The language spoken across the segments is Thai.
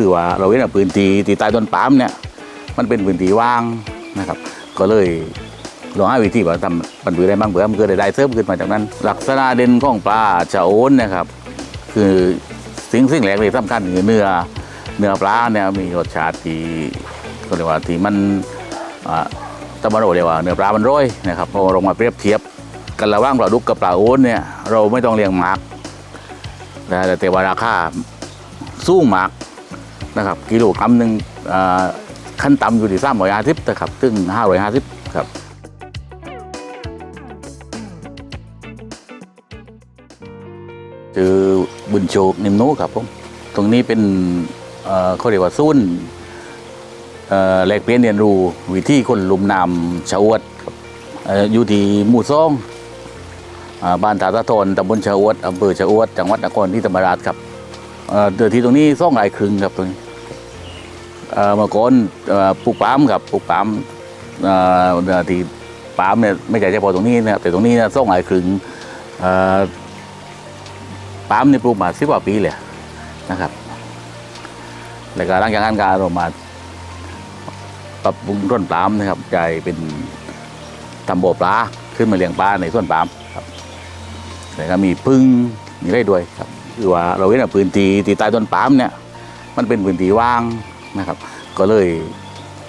คือว่าเราเห็นว่าพื้นที่ที่ใต้ต้นปาล์มเนี่ยมันเป็นพื้นที่ว่างนะครับ ก็เลยลองหาวิธีว่าทำปันผือได้บ้างเผื่อมันเกิดได้เสริมขึ้นมาจากนั้น ลักษณะเด่นของปลาชะโอนนะครับ คือสิ่งสิ่งแรกเลยสำคัญคือเนื้อเนื้อปลาเนี่ยมีรสชาติที่ก็เรียกว่าที่มันอ่าตะวันโอเรียกว่าเนื้อปลามันร้อยนะครับพอลงมาเปรียบเทียบกันระหว่างปลาดุกกับปลาโอนเนี่ยเราไม่ต้องเลี้ยงหมากนะแต่ว่าราคาสูงมาก นะครับกิโลกรัมหนึ่งขั้นต่ำอยู่ที่สามร้อยห้าสิบนะครับถึงห้าร้อยห้าสิบครับชื่อบุญโชคนิมนุครับผมตรงนี้เป็นเขาเรียกว่าศูนย์เอ่อแลกเปลี่ยนเรียนรู้วิธีคนลุมนำชาววดอยู่ที่หมู่ซองบ้านตาตะทนตำบลชาววดอำเภอชาววดจังหวัดนครที่ธรรมราชครับ เอ่อดือที่ตรงนี้ซ่องหลายครึ่งครับตรงนี้เมื่อก่อนปลูกปามครับปลูกปามเอ่อดือที่ปามเนี่ยไม่ใช่เฉพาะตรงนี้นะแต่ตรงนี้นยซ่องหลายครึ่งปาล์มนี่ยปลูกมาสิบกว่าปีเลยนะครับแล้วก็หลังจากนั้นก็เรามาปรับปรุงต้นปาล์มนะครับกลายเป็นทำบ่อปลาขึ้นมาเลี้ยงปลาในส่วนปาล์มครับแล้วก็มีพึ่งมีได้ด้วยครับ คือว่าเราเห็นว่าพื้นที่ที่ใต้ต้นปาล์มเนี่ย มันเป็นพื้นที่ว่างนะครับ ก็เลย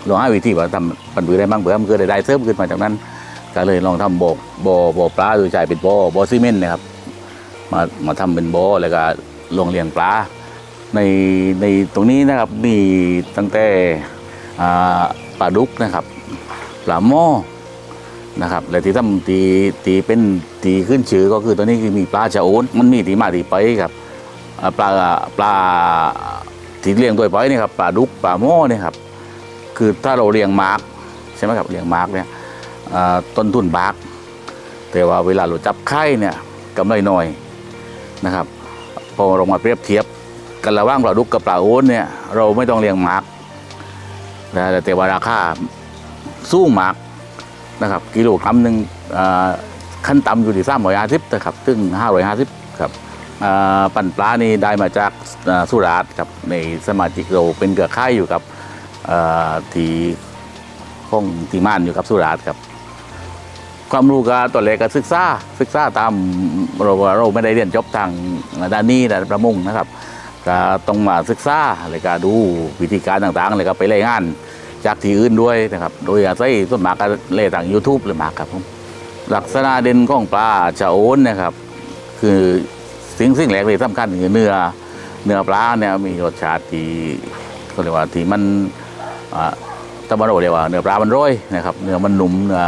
ลองหาวิธีว่าทำปันผือได้บ้างเผื่อมันเกิดได้เสริมขึ้นมาจากนั้น ก็เลยลองทำบ่อบ่อบ่อปลาโดยใช้เป็นบ่อบ่อซีเมนต์นะครับ มามาทำเป็นบ่อแล้วก็ลงเลี้ยงปลาในในตรงนี้นะครับมีตั้งแต่ปลาดุกนะครับปลาหม้อ นะครับและที่ทำตีตีเป็นตีขึ้นชื่อก็คือตัวนี้คือมีปลาชะโอนมันมีที่มาที่ไปครับปลาปลาที่เลี้ยงด้วยไปนี่ครับปลาดุกปลาหม้อเนี่ยครับคือถ้าเราเลี้ยงมาร์กใช่ไหมครับเลี้ยงมาร์กเนี่ยต้นทุนบากแต่ว่าเวลาเราจับไข่เนี่ยกำไรน้อยนะครับพอลงมาเปรียบเทียบกันระหว่างปลาดุกกับปลาโอนเนี่ยเราไม่ต้องเลี้ยงมากนะแต่ว่าราคาสู้มาร์ก นะครับกิโลกรัมหนึ่งขั้นต่ำอยู่ที่สามร้อยห้าสิบนะครับถึงห้าร้อยห้าสิบครับปั่นปลานี่ได้มาจากสุราษฎร์ครับในสมาชิกเราเป็นเครือข่ายอยู่กับที่ห้องทีม่านอยู่กับสุราษฎร์ครับ ความรู้ก็ตัวเล็กก็ศึกษาศึกษาตามเราเราไม่ได้เรียนจบทางด้านนี้ด้านประมงนะครับก็ต้องมาศึกษาเลยก็ดูวิธีการต่างๆเลยก็ไปรายงาน จากที่อื่นด้วยนะครับ โดยอาศัยต้นหมากกเล่ทาง YouTube เลยมากครับผมลักษณะเด่นของปลาชะโอนนะครับ คือสิ่งสิ่งแรกเลยสำคัญคือเนื้อเนื้อปลาเนี่ยมีรสชาติที่เขาเรียกว่าที่มันอ่าตะวันโอเรียกว่าเนื้อปลามันร้อยนะครับ เนื้อมันหนุ่มเนื้อ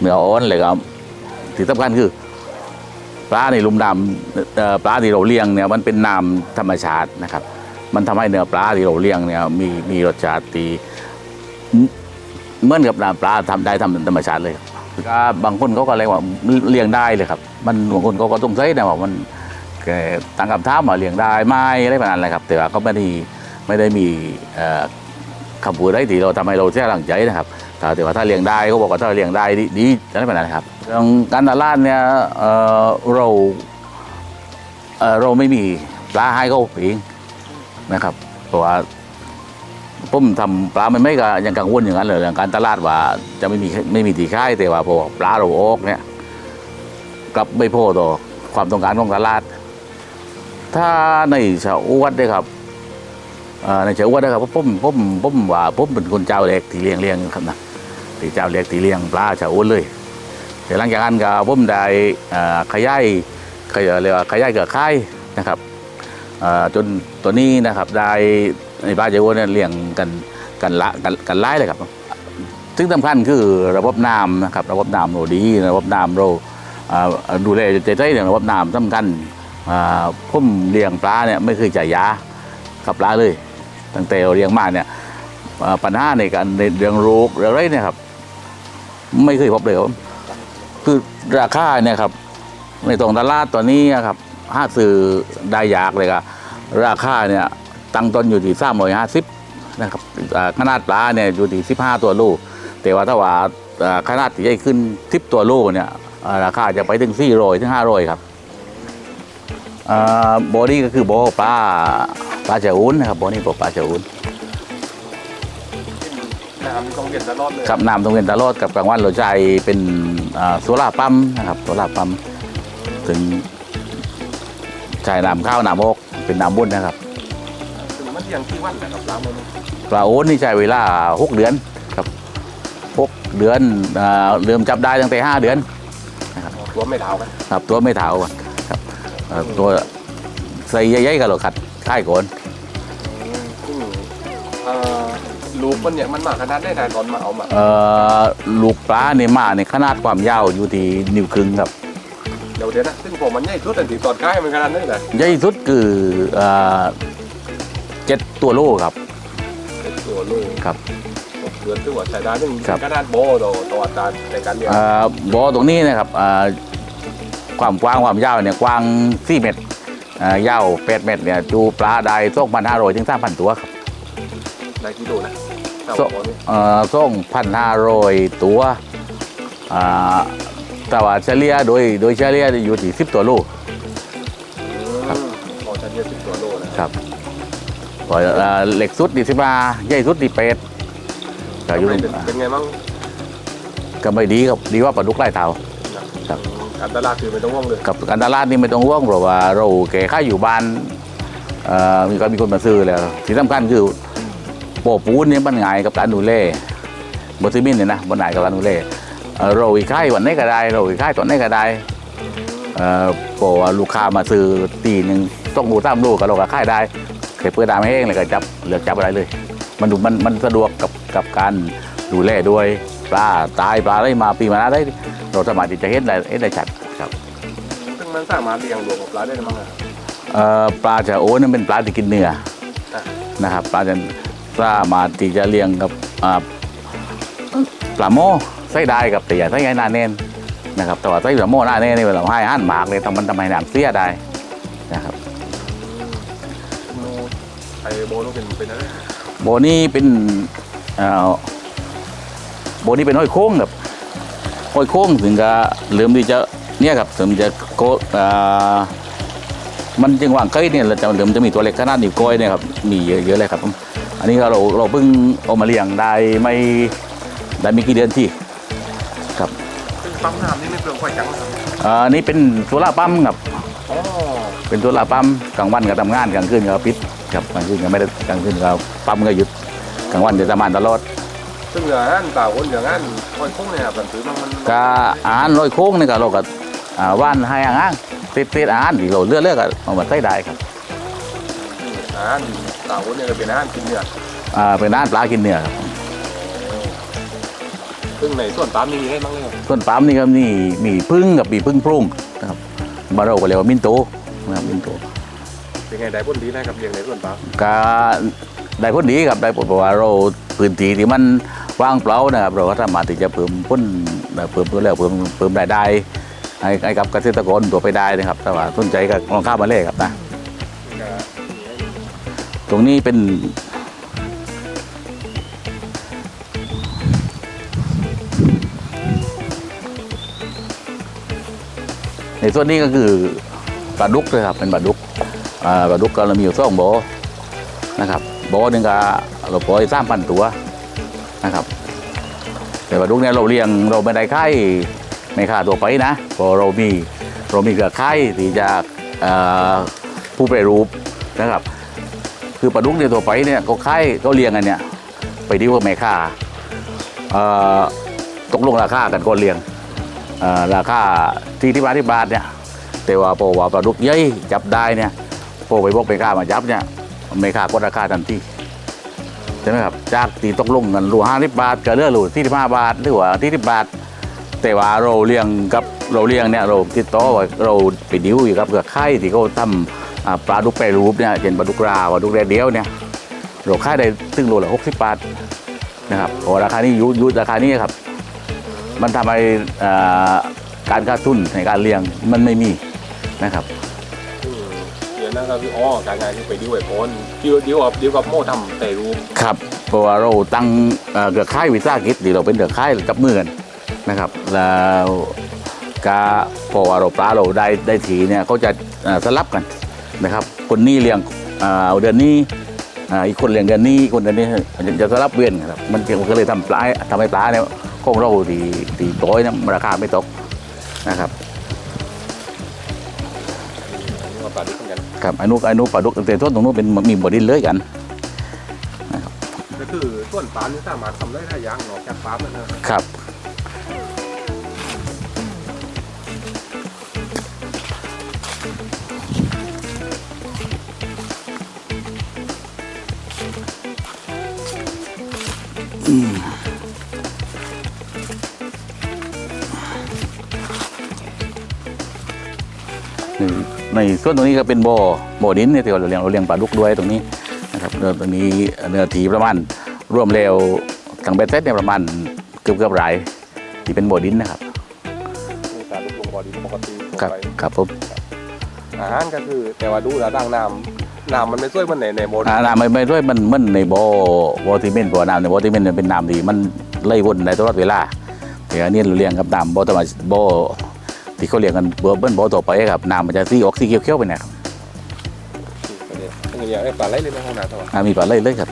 เนื้ออ่อนเลยครับที่สำคัญคือปลาในลุมดำเอ่อปลาที่เราเลี้ยงเนี่ยมันเป็นน้ำธรรมชาตินะครับ มันทำให้เนื้อปลาที่เราเลี้ยงเนี่ยมีมีรสชาติที่ เหมือนกับปลาทำได้ทำธรรมชาติเลยก็บางคนเขาก็เลยว่าเลี้ยงได้เลยครับ มันบางคนเขาก็ต้องใช้นะว่ามันตั้งคำถามว่าเลี้ยงได้ไหมอะไรแบบนั้นเลยครับ แต่ว่าเขาไม่ได้ไม่ได้มีคำพูดอะไรที่เราทำให้เราเสียหลังใจนะครับแต่ว่าถ้าเลี้ยงได้เขาบอกว่าถ้าเลี้ยงได้ดีอะไรแบบนั้นครับเรื่องการตลาดเนี่ยเราเราไม่มีปลาให้เขาเองนะครับเพราะว่า ผมทำปลาไม่ไม่ก็ยังกังวลอย่างนั้นเลยเรื่องการตลาดว่าจะไม่มีไม่มีตีค่ายแต่ว่าพอปลาเราออกเนี่ยกลับไม่พอต่อความต้องการของตลาด ถ้าในชาวอวดเนี่ยครับในเชิงว่านะครับผมผมผมว่าผมเป็นคนเจ้าเล็กที่เลี้ยงเลี้ยงครับนะที่เจ้าเล็กที่เลี้ยงปลาชาวอวนเลยแต่หลังจากนั้นก็ผมได้ขยายขยายเรียกว่าขยายเกิดค่ายนะครับจนตัวนี้นะครับได้ ในปลาชาวอ้วนเนี่ยเลี้ยงกันกันละกันกันไล่เลยครับซึ่งสำคัญคือระบบน้ำนะครับระบบน้ำเราดีระบบน้ำเราดูแลใจใจเรื่องระบบน้ำสำคัญอ่มเลี้ยงปลาเนี่ยไม่เคยจ่ายยากับปลาเลย ตั้งแต่เราเลี้ยงมาเนี่ยปัญหาในการในเรื่องโรคเรื่องไรเนี่ยครับ ไม่เคยพบเลยครับคือราคาเนี่ยครับ ในตรงตลาดตอนนี้อะครับห้าซื้อได้ยากเลยครับราคาเนี่ย ตั้งต้นอยู่ที่สามร้อยห้าสิบนะครับอ่าขนาดปลาเนี่ยอยู่ที่สิบห้าตัวโลแต่ว่าถ้าว่าอ่าขนาดที่ใหญ่ขึ้นทิปตัวโลเนี่ยอ่าราคาจะไปถึงสี่ร้อยถึงห้าร้อยครับอ่าบอดี้ก็คือบอปลาปลาเจ้าอุ้นนะครับบ่อนี่ปลูกปลาเจ้าอุ้นน้ำต้องเย็นตลอดเลยกับน้ำตรงเวนตลอดกับกลางวันเราใช้เป็นอ่าโซล่าร์ปั๊มนะครับโซล่าร์ปั๊มถึงใช้น้ำข้าวน้ำโอกเป็นน้ำบุญนะครับ ถึงมันเที่ยงที่วันนะครับล้างมือปลาโอนนี่ใช้เวลาหกเดือนครับหกเดือนอ่าเริ่มจับได้ตั้งแต่ห้าเดือนตัวไม่เท่ากันครับตัวไม่เถาอะครับเอ่อตัวใส่ใหญ่ๆกันหรอกขัดค่ายก่อนซึ่งเอ่อลูกมันเนี่ยมันมาขนาดได้นานตอนมาเอามาเอ่อลูกปลาเนี่ยมาในยขนาดความยาวอยู่ที่นิ้วครึ่งครับเดี๋ยวเดี๋ยวนะซึ่งผมมันใหญ่สุดแต่ที่ตอนใกล้มันขนาดนั้นเลยใหญ่สุดคือ เอ่อเจ็ดตัวโลครับ เป็นตัวลูกครับหกเดือนถือว่าใช้ได้ซึ่งครับ ขนาดโบต่อต่ออัตราในการเลี้ยงเอ่อบ่อตรงนี้นะครับเอ่อความกว้างความยาวเนี่ยกว้าง4เมตรเอ่อยาว8เมตรเนี่ยจูปลาได้2,500ถึง3,000ตัวครับได้กี่โลนะเท่าโซ่บ่อนี้เอ่อ2,500ตัวอ่าแต่ว่าเฉลี่ยโดยโดยเฉลี่ยอยู่ที่10ตัวโล พอเอ่อเหล็กสุดดีสิมาใหญ่สุดดีเป็ดก็อยู่เป็นเป็นไงบ้างก็ไม่ดีครับดีกว่าปลาดุกไล่เท้าครับ อันตรายคือไม่ต้องห่วงเลยกับการตลาดนี่ไม่ต้องห่วงเพราะว่าเราแก่ค่าอยู่บ้านเอ่อมีก็มีคนมาซื้อแล้วที่สำคัญคือโปะปูนเนี่ยมันง่ายกับการดูแลบซิมินเนี่ยนะมันง่ายกับการดูแลเอ่อเราอีกค่ายวันไหนี้ก็ได้เราอีกค่ายตอนไหนี้ก็ได้เอ่อเพราะว่าลูกค้ามาซื้อตีหนึ่งต้องดูตามลูกกับเราก็ค่ายได้ เคยเปิดตามให้เองเลยก็จับเลือกจับอะไรเลย มันดูมันมันสะดวกกับกับการดูแลด้วยปลาตายปลาอะไรมาปีมาหน้าได้ เราสามารถที่จะเห็นได้เห็นได้ชัดครับซึ่งมันสามารถเลี้ยงรวมกับปลาได้มั้งอะเอ่อปลาจะโอ้นั่นเป็นปลาที่กินเนื้ออะนะครับปลาจะสามารถที่จะเลี้ยงกับอ่าปลาโม่ไส้ได้กับแต่อย่าไส้ไงหน้าแน่นนะครับแต่ว่าไส้ปลาโม่หน้าแน่นนี่เวลาให้อาหารหมากเลยทำมันทำให้น้ำเสียได้นะครับโนไอ โบต้องเป็นเป็นอะไรโบนี่เป็นเอ่อโบนี่เป็นห้อยโค้งครับห้อยโค้งถึงจะเริ่มที่จะเนี่ยครับถึงจะโกอ่ามันจึงว่างเก้ยเนี่ยเราจะเริ่มจะมีตัวเล็กขนาดนิ้วก้อยเนี่ยครับมีเยอะเยอะเลยครับผมอันนี้เราเราเพิ่งเอามาเลี้ยงได้ไม่ได้ไม่กี่เดือนที่ครับซึ่งปั๊มน้ำนี่ไม่เปลืองไฟจังนะครับอ่าอันนี้เป็นโซล่าร์ปั๊มครับอ๋อเป็นโซล่าร์ปั๊มกลางวันก็ทำงานกลางคืนก็ปิด ครับกลางคืนก็ไม่ได้กลางคืนก็ปั๊มก็หยุดกลางวันจะทำงานตลอดซึ่งเหลืออันเปล่าคนเหลืออันคอยคุ้งเนี่ยครับมันถือมันมันกาอาหารลอยโค้งนี่ก็เราก็อ่าว่านให้อาหารติดติดอาหารที่เราเลือกเลือกก็เอามาใส่ได้ครับอาหารเปล่าคนเนี่ยก็เป็นอาหารกินเนื้ออ่าเป็นอาหารปลากินเนื้อครับซึ่งในส่วนปั๊มนี่มีให้บ้างเลยส่วนปั๊มนี่ก็มีมีพึ่งกับมีพึ่งพรุ่งนะครับมานเราก็เรียกว่ามินโตนะครับมินโต เป็นไงได้ผลดีนะครับเลี้ยงในส่วนปั๊มก็ได้ผลดีครับได้ผลเพราะว่าเราพื้นที่ที่มันว่างเปล่านะครับเราก็สามารถที่จะเพิ่มผลเพิ่มเพิ่มแล้วเพิ่มเพิ่มรายได้ให้ให้กับเกษตรกรตัวไปได้นะครับแต่ว่าสนใจก็ลองข้าวมาเลยครับนะตรงนี้เป็นในส่วนนี้ก็คือปลาดุกเลยครับเป็นปลาดุก ปลาดุกก็เรามีอยู่สองบ่อนะครับบ่อหนึ่งก็เราปล่อยสามพันตัวนะครับ แต่ปลาดุกเนี่ยเราเลี้ยงเราไม่ได้ค่ายไม่ค่าตัวไปนะเพราะเรามีเรามีเครือข่ายที่จะผู้แปรรูปนะครับ คือปลาดุกเนี่ยตัวไปเนี่ยเขาค่ายเขาเลี้ยงกันเนี่ยไปดีกว่าแม่ค่าตกลงราคากันก่อนเลี้ยงราคาที่ที่บาทที่บาทเนี่ยแต่ว่าพอว่าปลาดุกใหญ่จับได้เนี่ย พอไปบอกแม่ค่ามาจับเนี่ยแม่ค่ากดราคาทันทีใช่ไหมครับจากที่ตกลงกันรูห้าสิบบาทก็เลือรูที่สิบห้าบาทหรือว่าที่สิบบาท แต่ว่าเราเลี้ยงกับเราเลี้ยงเนี่ยเราติดต่อว่าเราไปดิวอยู่กับเครือข่ที่เขาทำปลาดุกแปรรูปเนี่ยเช่นปลาดุกราปลาดุกแดดเดียวเนี่ยเราขายได้ตึงโลละหกสิบบาทนะครับเพราะว่าราคานี้ยุยุราคานี้ครับ มันทำให้การขาดทุนในการเลี้ยงมันไม่มีนะครับ เดี๋ยวนั่นก็คืออ๋อการงานที่ไปดิวไอ้คนดิวดิวกับดิวกับโม่ทำแต่รูปครับเพราะว่าเราตั้งเอ่อค่ายวิสาหกิจที่เราเป็นเครือข่ายจับมือกันนะครับแล้วกาเพราะว่าเราปลาเราได้ได้ทีเนี่ยเขาจะสลับกันนะครับ คนนี้เลี้ยงเดือนนี้อีกคนเลี้ยงเดือนนี้คนเดือนนี้จะสลับเวียนครับมันก็เลยทำปลาทำให้ปลาเนี่ยของเราตีตีต้อยนี่ยราคาไม่ตกนะครับ กเหมือนกันครับอนุอนุปลาดุกแต่ต้นตรงนู้นเป็นมีบดินเลยกันก็คือส่วนปลานี่สามารถทำได้หลายอย่างนอกจากปลามันนะครับ ในส่วนตรงนี้ก็เป็นบ่อบ่อดินเนี่ยที่เราเลี้ยงเราเลี้ยงปลาดุกด้วยตรงนี้นะครับเนื้อตรงนี้เนื้อถีประมาณรวมแล้วทั้งเบ็ดเซ็ตเนี่ยประมาณเกือบเกือบๆไรายที่เป็นบ่อดินนะครับมีปลาดุกลงบ่อดินปกติทั่วครับไปครับผมอาหารก็คือแต่ว่าดูแล้วดังน้ำน้ำมันไม่ช่วยมันในในโบนอ่าน้ำไม่ไม่ด้วยมันมันในบ่อบ่อที่เป็นบ่อน้ำในบ่อที่เป็นเป็นน้ำดีมันไล่วนได้ตลอดเวลาแต่อันนี้เราเลี้ยงกับน้ำบ่อธรรมชบ่อ ที่เขาเรียงกันเบอร์เบิ้ลบอต่อไปครับน้ำมันจะสีออกสีเขียวๆไปเนะครับมีปลาไหลเลยในห้องน้ำตัวอ่ามีปลาไหลเลยครับ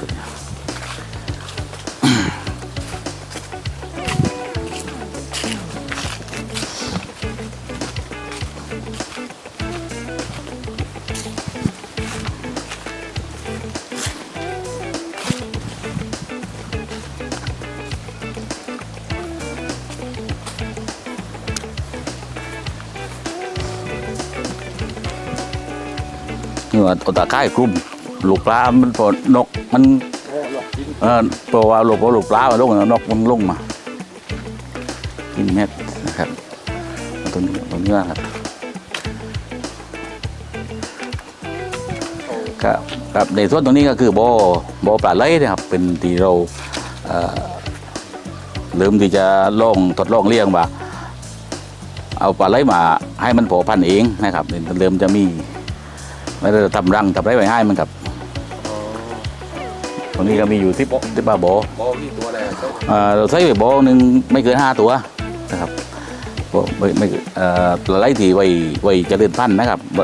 นื้อเอาตาข่ายคลุมลูกปลา มันพอนกมันเออเพราะว่าลูกพอลูกปลามันลงนกมันลงมากินเม็ดนะครับตัวนี้อตัวนี้นะครับครับครับในส่วนตรงนี้ก็คือบ่อบ่อปลาไหลนะครับ เป็นที่เราเออเริ่มที่จะลองทดลองเลี้ยงว่าเอาปลาไหลมาให้มันโผพันเองนะครับเริ่มจะมี แล้วจะทำรังทำไรไว้ให้มันครับตรงนี้ก็มีอยู่ที่ที่ปลาบ่อบ่อที่ตัวอะไรอะเอ่อเราใช้ไปบ่อหนึ่งไม่เกินห้าตัวนะครับบ่ไม่ไม่เอ่อปลาไหลที่ไว้ไว้เจริญพันธุ์นะครับบ่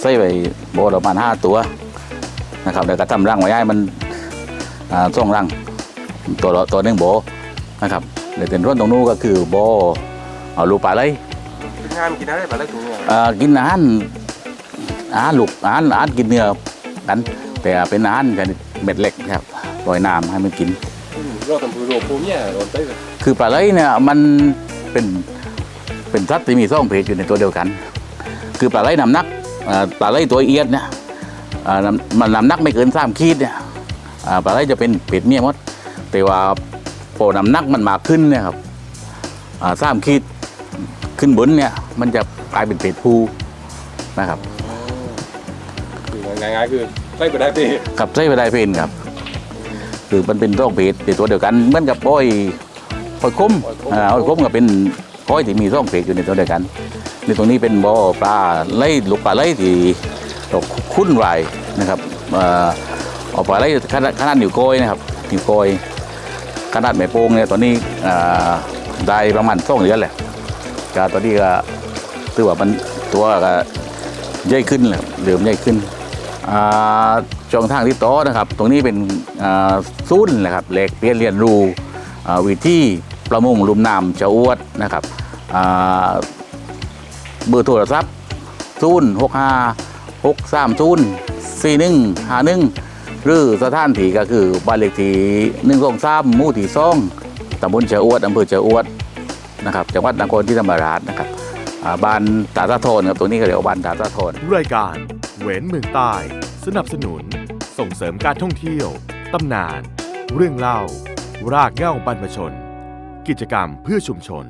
ใช้ไปบ่อประมาณห้าตัวนะครับแล้วก็ทำรังไว้ให้มันอ่าส่งรังตัวละตัวหนึ่งบ่อนะครับเดี๋ยวเป็นร่วนตรงนู้นก็คือบ่อเอาลูกปลาไหลเป็นงานกินอะไรปลาไหลตัวเนี้ยเอ่อกินอาหาร อาหารลูกอาหารอาหารกินเนื้อกัน แต่เป็นอาหารกันเม็ดเล็กนะครับปล่อยน้ำให้มันกินอืมเราทำพือโรภูมิเนี่ยโดนไปเลยคือปลาไหลเนี่ยมันเป็นเป็นสัตว์ที่มีซ่องเพศอยู่ในตัวเดียวกัน คือปลาไหลน้ำหนักอ่าปลาไหลตัวเอียดเนี่ยอ่าน้ำมันน้ำหนักไม่เกินสามขีดเนี่ยอ่าปลาไหลจะเป็นเพศเมียหมด แต่ว่าพอน้ำหนักมันมากขึ้นเนี่ยครับอ่าสามขีดขึ้นบนเนี่ยมันจะกลายเป็นเพศผู้นะครับคือ ง่ายๆคือไล่ไปได้ที่กับใช้เวลาเพนครับคือมันเป็นโรคเพศในตัวเดียวกันเหมือนกับป้อยป้อยคุ้มอ่าป้อยคุ้มก็เป็นป้อยที่มีร่องเพศอยู่ในตัวเดียวกันในตรงนี้เป็นบ่อปลาไล่ลูกปลาไล่ที่เราคุ้นไว้นะครับเอ่อเอาปลาไล่ขนาดขนาดนิ้วโกยนะครับนิ้วโกยขนาดแม่โป้งเนี่ยตอนนี้อ่าได้ประมาณสองเดือนแหละก็ตอนนี้ก็ถือว่ามันตัวก็ใหญ่ขึ้นแหละเริ่มใหญ่ขึ้นอ่า ช่องทางที่ต่อนะครับ ตรงนี้เป็นอ่าศูนนะครับแหล็กเปลี่ยนเรียนรู้อ่าวิธีประมงลุมน้ำชะอวดนะครับเบอร์โทรศัพท์ศูนย์หกห้าหกสามศูนย์สี่หนึ่งห้าหนึ่งหรือสถานที่ก็คือบ้านเลขที่หนึ่งสองสามมู่ที่สองตำบลชะอวดอำเภอชะอวดนะครับจังหวัดนครศรีธรรมราชนะครับบ้านตาตาโทนครับตรงนี้ก็เรียกว่าบ้านตาตาโทนรายการ เหวนเมืองใต้ สนับสนุน ส่งเสริมการท่องเที่ยว ตำนาน เรื่องเล่า รากเหง้าบรรพชน กิจกรรมเพื่อชุมชน